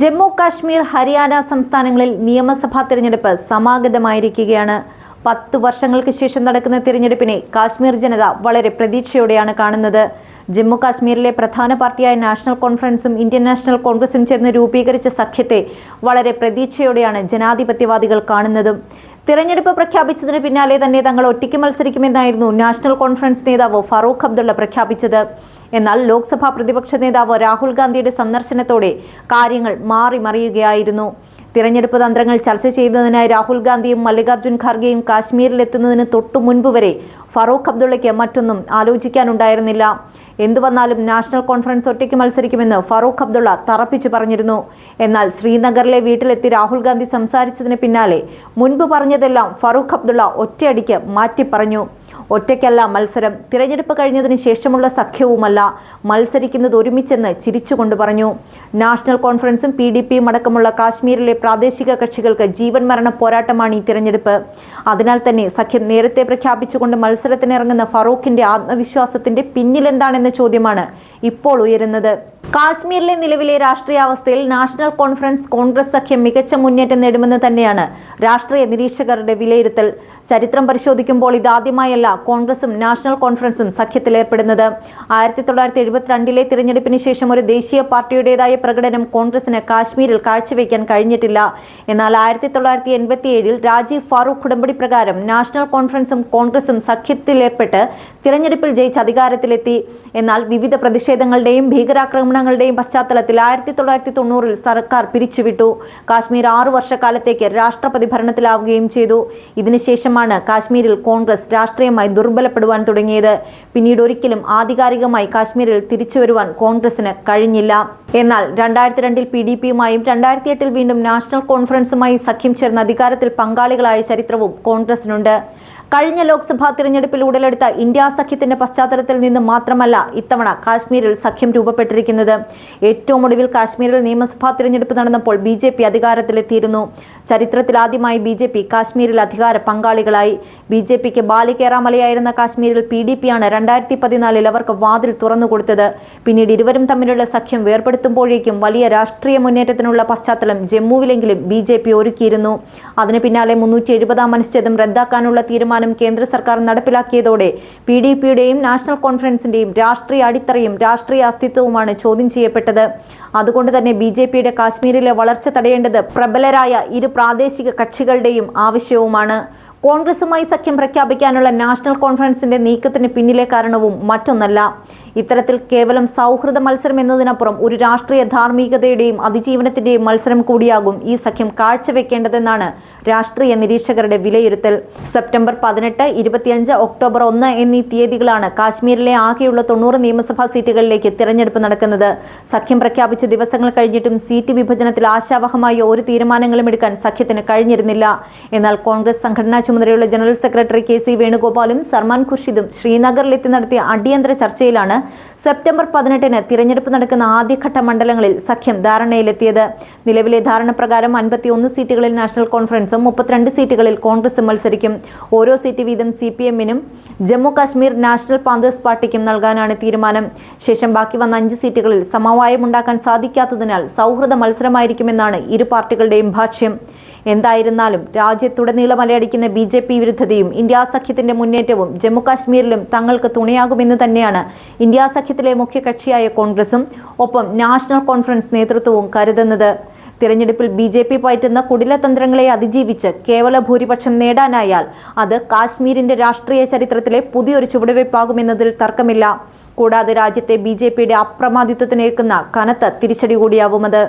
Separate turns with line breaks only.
ജമ്മു കാശ്മീർ ഹരിയാന സംസ്ഥാനങ്ങളിൽ നിയമസഭാ തിരഞ്ഞെടുപ്പ് സമാഗതമായിരിക്കുകയാണ്. പത്ത് വർഷങ്ങൾക്ക് ശേഷം നടക്കുന്ന തിരഞ്ഞെടുപ്പിനെ കാശ്മീർ ജനത വളരെ പ്രതീക്ഷയോടെയാണ് കാണുന്നത്. ജമ്മു കാശ്മീരിലെ പ്രധാന പാർട്ടിയായ നാഷണൽ കോൺഫറൻസും ഇന്ത്യൻ നാഷണൽ കോൺഗ്രസും ചേർന്ന് രൂപീകരിച്ച സഖ്യത്തെ വളരെ പ്രതീക്ഷയോടെയാണ് ജനാധിപത്യവാദികൾ കാണുന്നതും. തിരഞ്ഞെടുപ്പ് പ്രഖ്യാപിച്ചതിന് പിന്നാലെ തന്നെ തങ്ങൾ ഒറ്റയ്ക്ക് മത്സരിക്കുമെന്നായിരുന്നു നാഷണൽ കോൺഫറൻസ് നേതാവ് ഫറൂഖ് അബ്ദുള്ള പ്രഖ്യാപിച്ചത്. എന്നാൽ ലോക്സഭാ പ്രതിപക്ഷ നേതാവ് രാഹുൽ ഗാന്ധിയുടെ സന്ദർശനത്തോടെ കാര്യങ്ങൾ മാറി മറിയുകയായിരുന്നു. തിരഞ്ഞെടുപ്പ് തന്ത്രങ്ങൾ ചർച്ച ചെയ്യുന്നതിനായി രാഹുൽ ഗാന്ധിയും മല്ലികാർജുൻ ഖാർഗെയും കാശ്മീരിലെത്തുന്നതിന് തൊട്ടു മുൻപ് വരെ ഫറൂഖ് അബ്ദുള്ളയ്ക്ക് മറ്റൊന്നും ആലോചിക്കാനുണ്ടായിരുന്നില്ല. എന്തു വന്നാലും നാഷണൽ കോൺഫറൻസ് ഒറ്റയ്ക്ക് മത്സരിക്കുമെന്ന് ഫറൂഖ് അബ്ദുള്ള തറപ്പിച്ചു പറഞ്ഞിരുന്നു. എന്നാൽ ശ്രീനഗറിലെ വീട്ടിലെത്തി രാഹുൽ ഗാന്ധി സംസാരിച്ചതിന് പിന്നാലെ മുൻപ് പറഞ്ഞതെല്ലാം ഫറൂഖ് അബ്ദുള്ള ഒറ്റയടിക്ക് മാറ്റി പറഞ്ഞു ഒറ്റയ്ക്കല്ല മത്സരം. തിരഞ്ഞെടുപ്പ് കഴിഞ്ഞതിന് ശേഷമുള്ള സഖ്യവുമല്ല മത്സരിക്കുന്നത് ഒരുമിച്ചെന്ന് ചിരിച്ചുകൊണ്ട് പറഞ്ഞു. നാഷണൽ കോൺഫറൻസും പി ഡി പിയും അടക്കമുള്ള കാശ്മീരിലെ പ്രാദേശിക കക്ഷികൾക്ക് ജീവൻ മരണ പോരാട്ടമാണ് ഈ തിരഞ്ഞെടുപ്പ്. അതിനാൽ തന്നെ സഖ്യം നേരത്തെ പ്രഖ്യാപിച്ചുകൊണ്ട് മത്സരത്തിനിറങ്ങുന്ന ഫറൂഖിന്റെ ആത്മവിശ്വാസത്തിന്റെ പിന്നിലെന്താണെന്ന ചോദ്യമാണ് ഇപ്പോൾ ഉയരുന്നത്. കാശ്മീരിലെ നിലവിലെ രാഷ്ട്രീയാവസ്ഥയിൽ നാഷണൽ കോൺഫറൻസ് കോൺഗ്രസ് സഖ്യം മികച്ച മുന്നേറ്റം നേടുമെന്ന് തന്നെയാണ് രാഷ്ട്രീയ നിരീക്ഷകരുടെ വിലയിരുത്തൽ. ചരിത്രം പരിശോധിക്കുമ്പോൾ ഇതാദ്യമായല്ല കോൺഗ്രസും നാഷണൽ കോൺഫറൻസും സഖ്യത്തിലേർപ്പെടുന്നത് ആയിരത്തി തൊള്ളായിരത്തി എഴുപത്തിരണ്ടിലെ തിരഞ്ഞെടുപ്പിന് ശേഷം ഒരു ദേശീയ പാർട്ടിയുടേതായ പ്രകടനം കോൺഗ്രസിന് കാശ്മീരിൽ കാഴ്ചവെക്കാൻ കഴിഞ്ഞിട്ടില്ല. എന്നാൽ ആയിരത്തി തൊള്ളായിരത്തി രാജീവ് ഫാറൂഖ് ഉടമ്പടി പ്രകാരം നാഷണൽ കോൺഫറൻസും കോൺഗ്രസും സഖ്യത്തിലേർപ്പെട്ട് തിരഞ്ഞെടുപ്പിൽ ജയിച്ച് അധികാരത്തിലെത്തി. എന്നാൽ വിവിധ പ്രതിഷേധങ്ങളുടെയും ഭീകരാക്രമണങ്ങളുടെയും പശ്ചാത്തലത്തിൽ ആയിരത്തി തൊള്ളായിരത്തി തൊണ്ണൂറിൽ സർക്കാർ പിരിച്ചുവിട്ടു. കാശ്മീർ ആറു വർഷക്കാലത്തേക്ക് രാഷ്ട്രപതി ഭരണത്തിലാവുകയും ചെയ്തു. ഇതിനുശേഷമാണ് കാശ്മീരിൽ കോൺഗ്രസ് രാഷ്ട്രീയമായി ദുർബലപ്പെടുവാൻ തുടങ്ങിയത്. പിന്നീട് ഒരിക്കലും ആധികാരികമായി കാശ്മീരിൽ തിരിച്ചു വരുവാൻ കോൺഗ്രസിന് കഴിഞ്ഞില്ല. എന്നാൽ രണ്ടായിരത്തി രണ്ടിൽ പി ഡി പിയുമായും രണ്ടായിരത്തി എട്ടിൽ വീണ്ടും നാഷണൽ കോൺഫറൻസുമായി സഖ്യം ചേർന്ന അധികാരത്തിൽ പങ്കാളികളായ ചരിത്രവും കോൺഗ്രസിനുണ്ട് കഴിഞ്ഞ ലോക്സഭാ തിരഞ്ഞെടുപ്പിൽ ഉടലെടുത്ത ഇന്ത്യാ സഖ്യത്തിന്റെ പശ്ചാത്തലത്തിൽ നിന്ന് മാത്രമല്ല ഇത്തവണ കാശ്മീരിൽ സഖ്യം രൂപപ്പെട്ടിരിക്കുന്നത്. ഏറ്റവും ഒടുവിൽ കാശ്മീരിൽ നിയമസഭാ തിരഞ്ഞെടുപ്പ് നടന്നപ്പോൾ ബി ജെ പി അധികാരത്തിലെത്തിയിരുന്നു. ചരിത്രത്തിൽ ആദ്യമായി ബി ജെ പി കാശ്മീരിൽ അധികാര പങ്കാളികളായി. ബി ജെ പിക്ക് ബാലികേറാമലയായിരുന്ന കാശ്മീരിൽ പി ഡി പി ആണ് രണ്ടായിരത്തി പതിനാലിൽ അവർക്ക് വാതിൽ തുറന്നുകൊടുത്തത്. പിന്നീട് ഇരുവരും തമ്മിലുള്ള സഖ്യം വേർപെടുത്തുമ്പോഴേക്കും വലിയ രാഷ്ട്രീയ മുന്നേറ്റത്തിനുള്ള പശ്ചാത്തലം ജമ്മുവിലെങ്കിലും ബി ജെ പി ഒരുക്കിയിരുന്നു. അതിന് പിന്നാലെ മുന്നൂറ്റി എഴുപതാം അനുച്ഛേദം റദ്ദാക്കാനുള്ള തീരുമാനം കേന്ദ്ര സർക്കാർ നടപ്പിലാക്കിയതോടെ പി ഡി പിയുടെയും നാഷണൽ കോൺഫറൻസിന്റെയും രാഷ്ട്രീയ അടിത്തറയും രാഷ്ട്രീയ അസ്തിത്വവുമാണ് ചോദ്യം ചെയ്യപ്പെട്ടത്. അതുകൊണ്ട് തന്നെ ബി ജെ പിയുടെ കാശ്മീരിലെ വളർച്ച തടയേണ്ടത് പ്രബലരായ ഇരു പ്രാദേശിക കക്ഷികളുടെയും ആവശ്യവുമാണ്. കോൺഗ്രസുമായി സഖ്യം പ്രഖ്യാപിക്കാനുള്ള നാഷണൽ കോൺഫറൻസിന്റെ നീക്കത്തിന് പിന്നിലെ കാരണവും മറ്റൊന്നല്ല. ഇത്തരത്തിൽ കേവലം സൗഹൃദ മത്സരം എന്നതിനപ്പുറം ഒരു രാഷ്ട്രീയ ധാർമ്മികതയുടെയും അതിജീവനത്തിന്റെയും മത്സരം കൂടിയാകും ഈ സഖ്യം കാഴ്ചവെക്കേണ്ടതെന്നാണ് രാഷ്ട്രീയ നിരീക്ഷകരുടെ വിലയിരുത്തൽ. സെപ്റ്റംബർ പതിനെട്ട് ഇരുപത്തിയഞ്ച് ഒക്ടോബർ ഒന്ന് എന്നീ തീയതികളാണ് കാശ്മീരിലെ ആകെയുള്ള തൊണ്ണൂറ് നിയമസഭാ സീറ്റുകളിലേക്ക് തിരഞ്ഞെടുപ്പ് നടക്കുന്നത്. സഖ്യം പ്രഖ്യാപിച്ച ദിവസങ്ങൾ കഴിഞ്ഞിട്ടും സീറ്റ് വിഭജനത്തിൽ ആശാവഹമായ ഒരു തീരുമാനങ്ങളും എടുക്കാൻ സഖ്യത്തിന് കഴിഞ്ഞിരുന്നില്ല. എന്നാൽ കോൺഗ്രസ് സംഘടനാ ചുമതലയുള്ള ജനറൽ സെക്രട്ടറി കെ സി വേണുഗോപാലും സർമാൻ ഖുർഷിദും ശ്രീനഗറിലെത്തി നടത്തിയ അടിയന്തര ചർച്ചയിലാണ് സെപ്റ്റംബർ പതിനെട്ടിന് തിരഞ്ഞെടുപ്പ് നടക്കുന്ന ആദ്യഘട്ട മണ്ഡലങ്ങളിൽ സഖ്യം ധാരണയിലെത്തിയത്. നിലവിലെ ധാരണ പ്രകാരം അൻപത്തിയൊന്ന് സീറ്റുകളിൽ നാഷണൽ കോൺഫറൻസും മുപ്പത്തിരണ്ട് സീറ്റുകളിൽ കോൺഗ്രസും മത്സരിക്കും. ഓരോ സീറ്റ് വീതം സി പി എമ്മിനും ജമ്മു കാശ്മീർ നാഷണൽ പാന്തേഴ്സ് പാർട്ടിക്കും നൽകാനാണ് തീരുമാനം. ശേഷം ബാക്കി വന്ന അഞ്ച് സീറ്റുകളിൽ സമവായമുണ്ടാക്കാൻ സാധിക്കാത്തതിനാൽ സൗഹൃദ മത്സരമായിരിക്കുമെന്നാണ് ഇരു പാർട്ടികളുടെയും ഭാഷ്യം. എന്തായിരുന്നാലും രാജ്യത്തുടനീളം അലയടിക്കുന്ന ബി ജെ പി വിരുദ്ധതയും ഇന്ത്യ സഖ്യത്തിന്റെ മുന്നേറ്റവും ജമ്മുകാശ്മീരിലും തങ്ങൾക്ക് തുണയാകുമെന്ന് തന്നെയാണ് ഇന്ത്യ സഖ്യത്തിലെ മുഖ്യകക്ഷിയായ കോൺഗ്രസും ഒപ്പം നാഷണൽ കോൺഫറൻസ് നേതൃത്വവും കരുതുന്നത്. തിരഞ്ഞെടുപ്പിൽ ബി ജെ പി പയറ്റുന്ന കുടിലതന്ത്രങ്ങളെ അതിജീവിച്ച് കേവല ഭൂരിപക്ഷം നേടാനായാൽ അത് കാശ്മീരിന്റെ രാഷ്ട്രീയ ചരിത്രത്തിലെ പുതിയൊരു ചുവടുവയ്പ്പാകുമെന്നതിൽ തർക്കമില്ല. കൂടാതെ രാജ്യത്തെ ബി ജെ പിയുടെ അപ്രമാദിത്വത്തിനേക്കുന്ന കനത്ത തിരിച്ചടി കൂടിയാവുമത്.